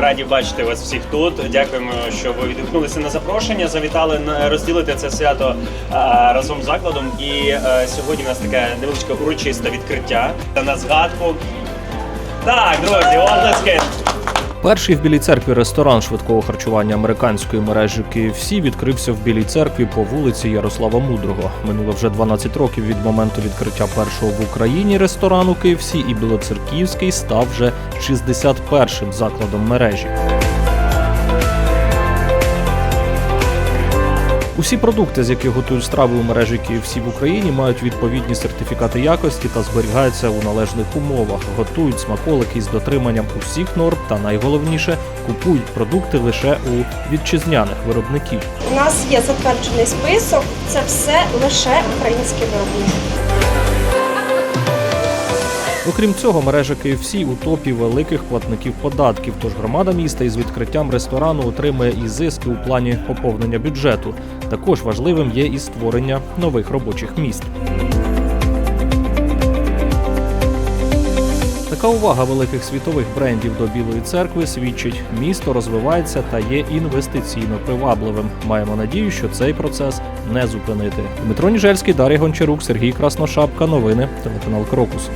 раді бачити вас всіх тут. Дякуємо, що ви відгукнулися на запрошення. Завітали на розділити це свято разом з закладом. І е, сьогодні у нас таке невеличке урочисте відкриття та на згадку. Так, друзі, оплески. Перший в Білій церкві ресторан швидкого харчування американської мережі KFC відкрився в Білій церкві по вулиці Ярослава Мудрого. Минуло вже 12 років від моменту відкриття першого в Україні ресторану KFC і Білоцерківський став вже 61-м закладом мережі. Усі продукти, з яких готують страви у мережі KFC в Україні, мають відповідні сертифікати якості та зберігаються у належних умовах. Готують смаколики з дотриманням усіх норм та найголовніше купують продукти лише у вітчизняних виробників. У нас є затверджений список, це все лише українські виробники. Окрім цього, мережа KFC у топі великих платників податків. Тож громада міста із відкриттям ресторану отримує і зиски у плані поповнення бюджету. Також важливим є і створення нових робочих місць. Така увага великих світових брендів до Білої церкви свідчить, місто розвивається та є інвестиційно привабливим. Маємо надію, що цей процес не зупинити. Дмитро Ніжельський, Дар'я Гончарук, Сергій Красношапка. Новини телеканал Крокус.